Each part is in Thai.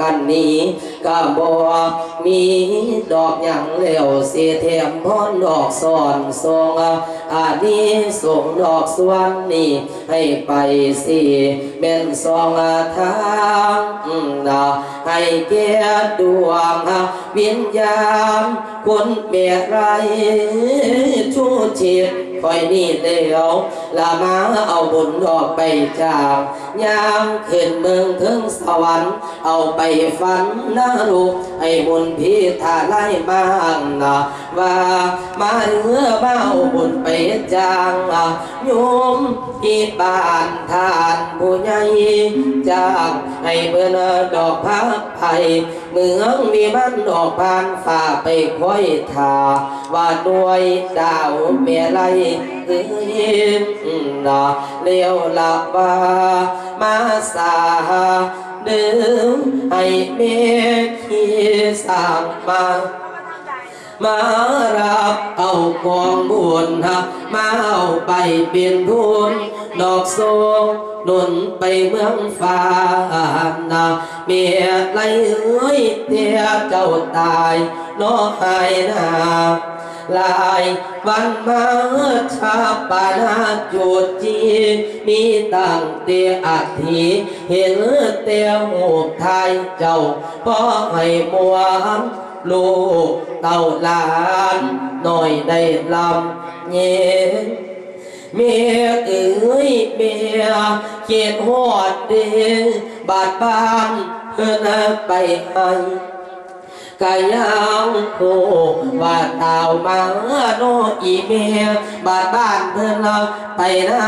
กันนี้ก็บ่มีดอกหยังแล้วเสียแถมพรดอกสอนทรงอานี้ส่งดอกสวนนี้ให้ไปสิเป็นสองทางอืมดาให้แก่ดวงวิญญาณคนเมียไรชูชีพคอยนี่เดียว ลามาเอาบุญดอกไปจากยามขึ้นเมืองถึงสวรรค์เอาไปฝันนะลูกให้บุญพิธาไล่บ้างนะว่ามาเรือมาเอาบุญไปจางอะโยมที่บ้านทานผู้ใหญ่จากให้เมื่อดอกพักไผ่เมืองมีมันดอกพานฝ่าไปค่อยทาว่าด้วยดาวเมียไรเอ้ยนะเลี้ยวลับว่ามาสาเดิมให้เมฆที่สร้างมามารับเอาของบุญฮะมาเอาไปเป็นทุนดอกโซหนุนไปเมืองฟ้านาเมียไรเอ้ยเตียเจ้าตายน้อหายนา ลายวันมาชาปานาจุดจีมีตั้งเตียอัฐิเห็นเตียวหูไทยเจ้าพ่อให้มวมลูกเต่าหลานหน่อยได้ลำเย็นเมียเอ้ยเมียเขียนหอดเดบาดบานเพื่อนไปให้ กายังโคว่าเต่ามาโนอีเมียบาดบ้านเพื่อนเราไปนะ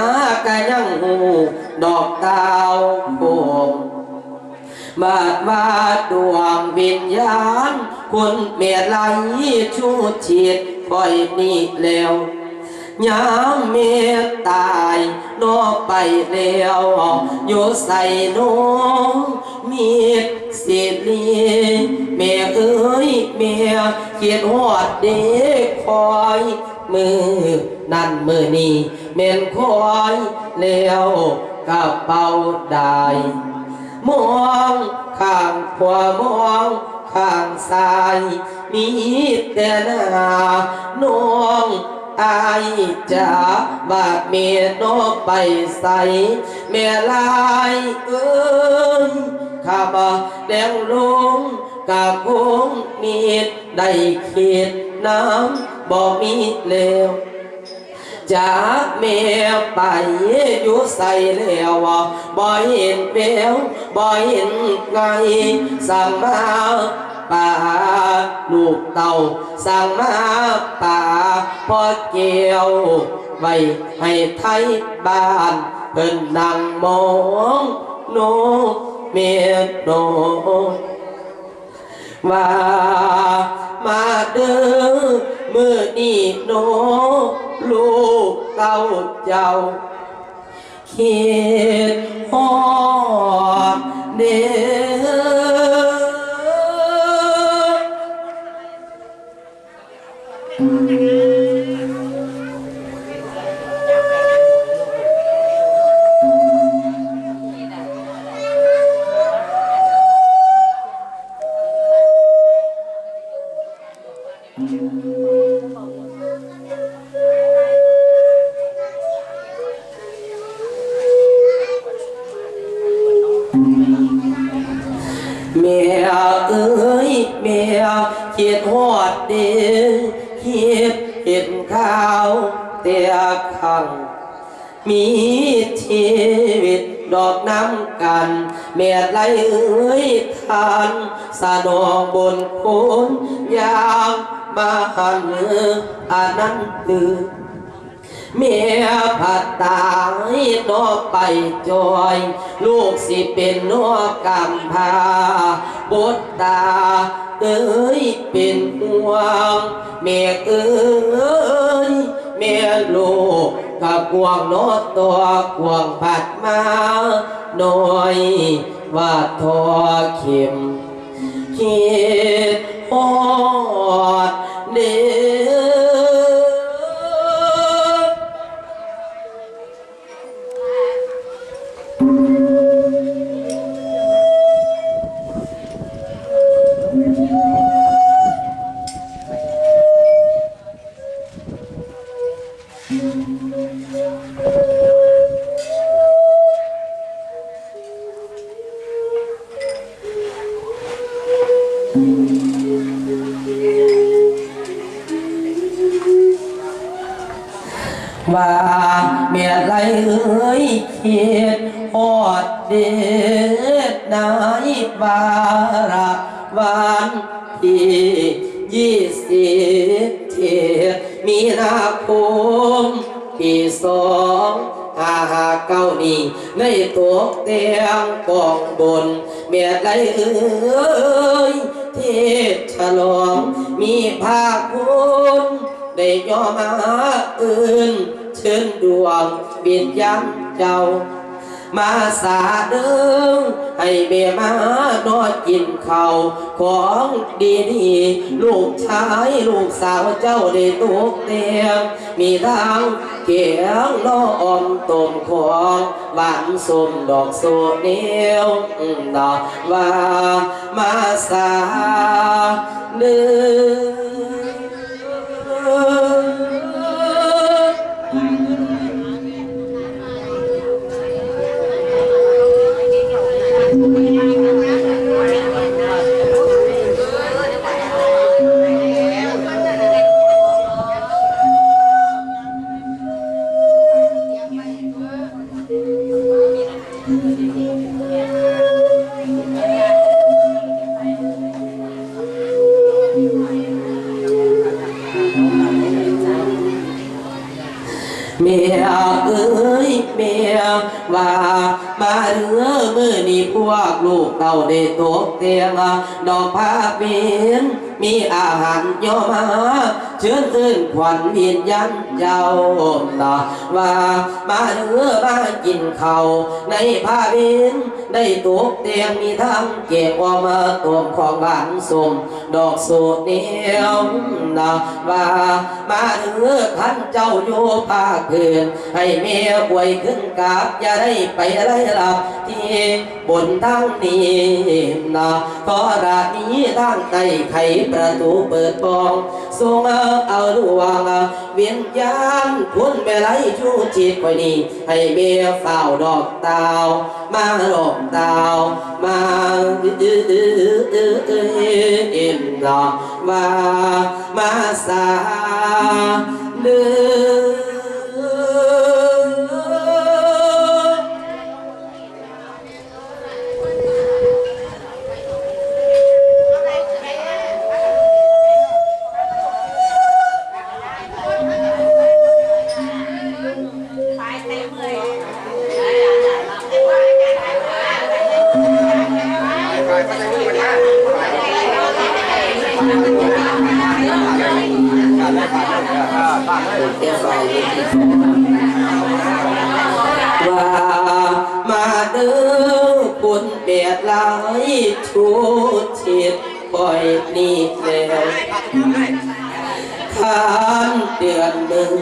กายังหูดอกเต่าโคบาดมาดวงวิญญาณคนเมียไหลชูชีดคอยนี่แล้วยามเมียตายโนไปแล้วอยู่ใส่โน มีสิลีเมียเอ้ยเมียเขียนหอดเด็กคอยมือนั่นมือนี่เมียนคอยแล้วกระเป๋าได้มองข้างขวามองข้างซ้าย มีแต่หน้าน้องอายจะบาดเมียน้องไปใส่เมียลายเอ้ย ข้ามาแดงลงกาคงมีดได้ขีดน้ำบ่มีเลวจากแมวไปอยู่ใส่แล้วบ่เห็นแววบ่เห็นไงสั่งมาป่าลูกเต่าสั่งมาป่าพอเกี่ยวไว้ให้ไทยบ้านเพิ่นนั่งมองโน เมียโนว่ามาเด้อมือนี่โนลูกเต้าเจ้าเขียนหอดเด้ เมียเอ้ยเมียเขียดหอดเดีเขียดเห็นข้าวเตียขังมีชีวิตดอกน้ำกันเมียไรเอ้ยทานสะดองบนโคนยาว มาหันอานันต์ตื่นเมียผัดตายนอไปจอย ลูกสิเป็นนอกำพาบดตาเอ้ยเป็นห่วงเมียเอ้ยเมียลูกกับกวงนอตัวกวงผัดมาหน่อยว่าทอเข็มคิด ฮอดเด้ ยเขียดอดเด็ดนายบาระวันที่ยี่สิบเจ็ดมีนาคมปีสองห้าห้าเก้านี้ในตัวเตียงกองบน เมียไรเอ้ยเทศฉลอง มีภาคคุณได้ย่อมาอื่น เชิญดวงบินยังเจ้า มาสาเดิงให้เมียมานอนกินเขาของดีดีลูกชายลูกสาวเจ้าได้ตกเตียงมีทั้งเกียงน้ออมต้มของหวานสมดอกโซเนียวดอกว่ามาสาเดิง ผ้าเปียนมีอาหารย่อมาเชิญขึ้นขวัญวิญญาณเจ้าตาว่ามาเรือมากินเขาในผ้าเปียนได้ตกเตียงมีทั้งเก็บออมาต้มของหวานสมดอกสูดเนียวนะว่ามาเรือท่านเจ้าอยู่ภาคพื้นให้เมียป่วยขึ้นกับอย่าได้ไปไรหลับที่บนทางนี้นะขอรานี้ทางใต้ไข่ประตูเปิดปองทรงเอาดวงเวียนยานพุ่นแม่ไรชูจิตคอยนี้ให้เบี้ยเฝ้าดอกดาว มาดอกดาว มาเอ็มดอกว่ามาสาเลือ ว่ามาเด้อคุณเปียดลายชูชิดปล่อยนี่แล้วทานเดือนหนึ่ง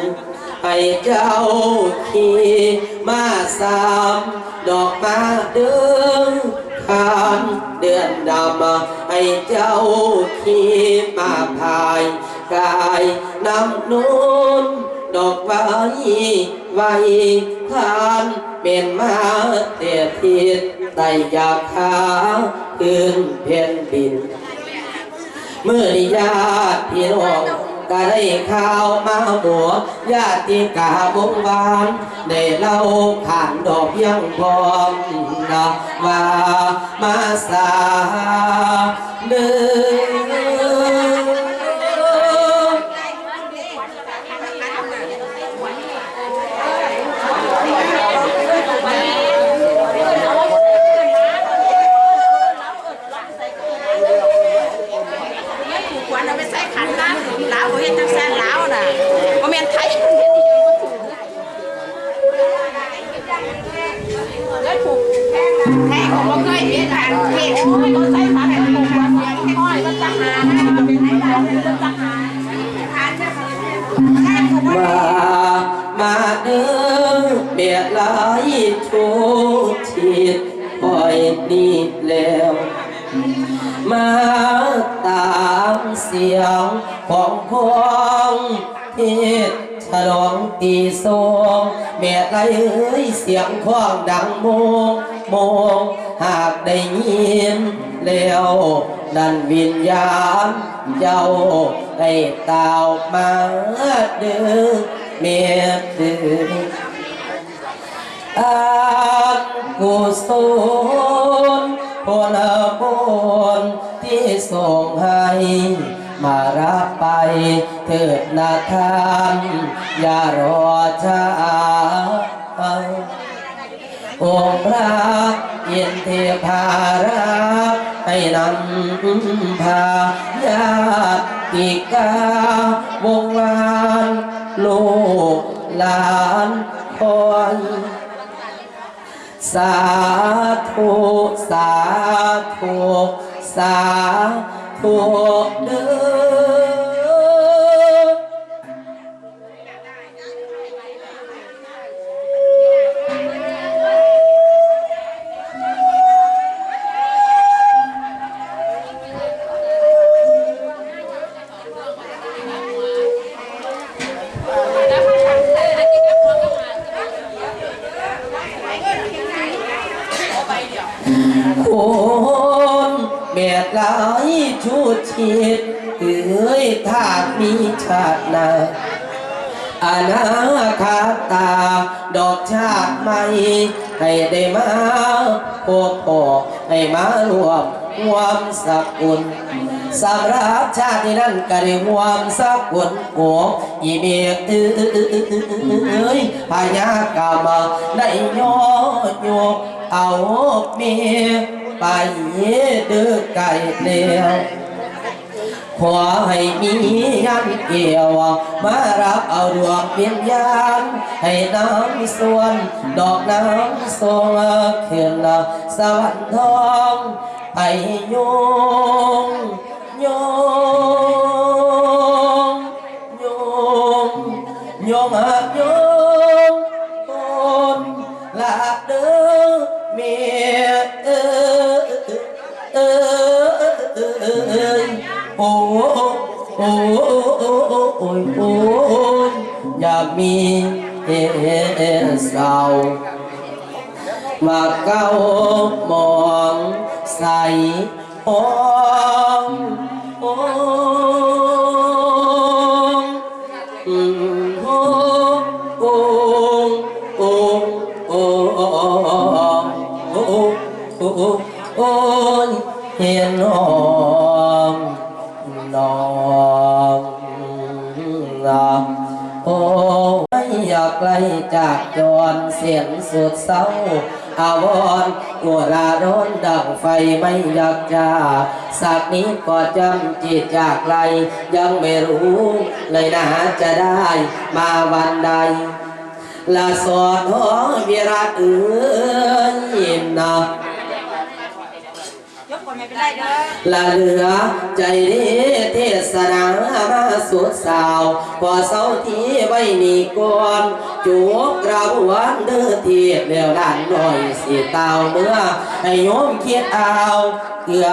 ให้เจ้าขี่มาสามดอกมาเดิมทานเดือนดำให้เจ้า ไว้ไว้ทานเป็นมาเตียทิศไต่ยาคาขึ้นเพียนบิน เมื่อนิญาติพี่น้องก็ได้ข่าวมาหัวญาติกาบงบานได้เล่าผ่านดอกยังพร้อมนะว่ามาสาเดิน สียงของพวงที่ฉลองตีโซงแม่ไรเอ้ยเสียงคล้องดังโมงโมงหากได้ยินแล้วนั่นวิญญาณเจ้าได้ตาวมาเดือเมียเดืออันกุศลผลบุญที่ส่งให้ มารับไปเถิดนาทานอย่ารอช้าองค์พระเย็นเทพารักให้นำพาญาติกาวงวานลูกหลานคอยสาธุสาธุสาธุเด้ คุณเบียดหลายชูชีดเอ้ยถ้ามีชาตินาอนาคาตา ดอกชาติใหม่ ให้ได้มาพบพอให้มารวมความสกุลสำหรับชาตินั้นก็ได้รวมสกุลโกอีเมฆเอ้ยพญากรรมได้ย่อยกเอาเมีย ไปเดือไก่เลี้ยวขอให้มียันเกี่ยว มารับเอาดวงเวียนยานให้น้ำส่วน ดอกน้ำส่งขึ้นสวรรค์ทองไปโยงโยง ôn hiền hòm lòng lòng ô ấy giặc lấy chạc tròn xiển sụt sâu à vòn của là đốn đặng phầy mây giặc trà sạc ní có châm chỉ chạc lấy dân mê rú lời đã trả đai mà văn đầy ลาสอดหอวิรัตเอ้ยนะ คนไม่เป็นไรเด้อละเหลือใจดีเทศนามาสุดสาว พอเสาทีไว้นี่ก่อนจูบกระบวนเดือเทียบแล้วด้านหน่อยสีเตาเมื่อให้โยมคิดเอาเกลือ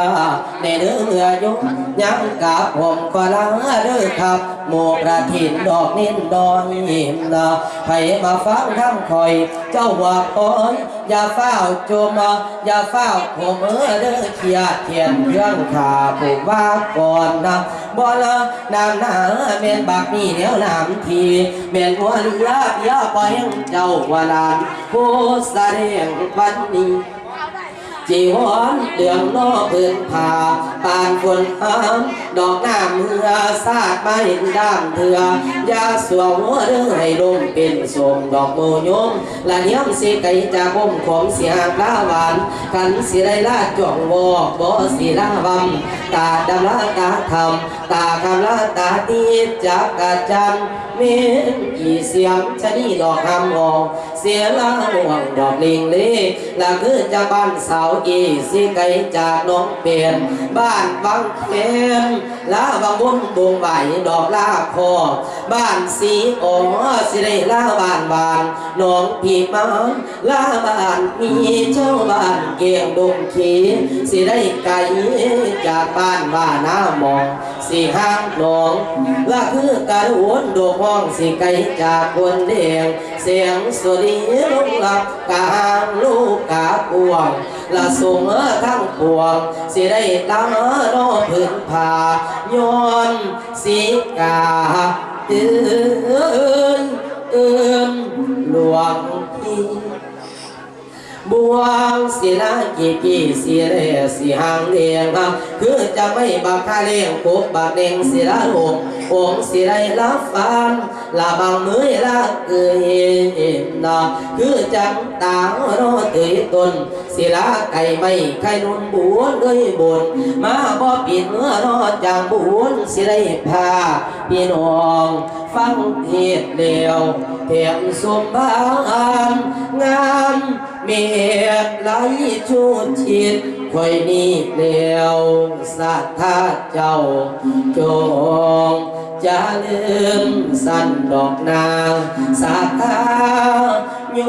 ในเนื้อโยมยังกับผมก็ลังเด้อครับ หมวกระถินดอกนินดอนหิมนะให้มาฟังคำคอย เจ้าว่าคอยอย่าเฝ้าจมอย่าเฝ้าผมเออเด้อเขียดเทียนเรื่องขาผูกว่าก่อนนะบ่ละนางหนาเมียนบากนี่เดี๋ยวน้ำทีเมียนหัวเรือย่าปล่อยเจ้าว่าลานผู้แสดงวันนี้ จีวรเดืองนอกพื้นผ้าปานฝนหามดอกหน้ำเหือสาดมาเห็นด้ามเถือยาสวมหัวเรื่องให้ลมเป็นสมดอกโมยมละเนียมสิไก่จากอมขมเสียลาหวานกันสิได้ลาจ่องวอกบ่สิลาวัมตาดำลาตาทำตาคำลาตาตีจากกาจันเมีนอีเสียงชะนีดอกคำมองเสียละห่วงดอกลิงเล่ละคือจะบ้านเสาอีสิไกลจากน้องเปลี่ยน บ้านบางเขนลาบางบุญบงใบดอกลาคอบ้านสีอ๋อสิได้ลาบ้านบานน้องพี่มาลาบ้านมีเจ้าบ้านเกียงดงขีสิได้ไกลจากบ้านบ้านน้ามองสิห้างน้องละคือการวนดอกห้องสิไกลจากคนเดียงเสียงสวดีลงหลับกลางลูกกาปวง ละส่งเออทั้งปวงสิได้ตามนอพื้นผาย้อนสีกาเอื้นเอื้นหลวงพี่บวงศิลากีกีสีเรสีหางเลียงคือจะไม่บักคาเลียงกุบบักเด้งศิลาหง องค์ศิไรรับฟันลาบางมือละเกยนะคือจังตารอเตยตนศิลาไก่ไม่ไข่นุนบวนเอ้ยบนมาบ่ปิดเมื่อรอจังบุญสิได้พาพี่น้องฟังเทศเดียวเพียงสมบานงามเมียไหลชูชิด คอยนี้เดียวสัทธาเจ้าจงจะลืมสั้นดอกนางสัทธาโย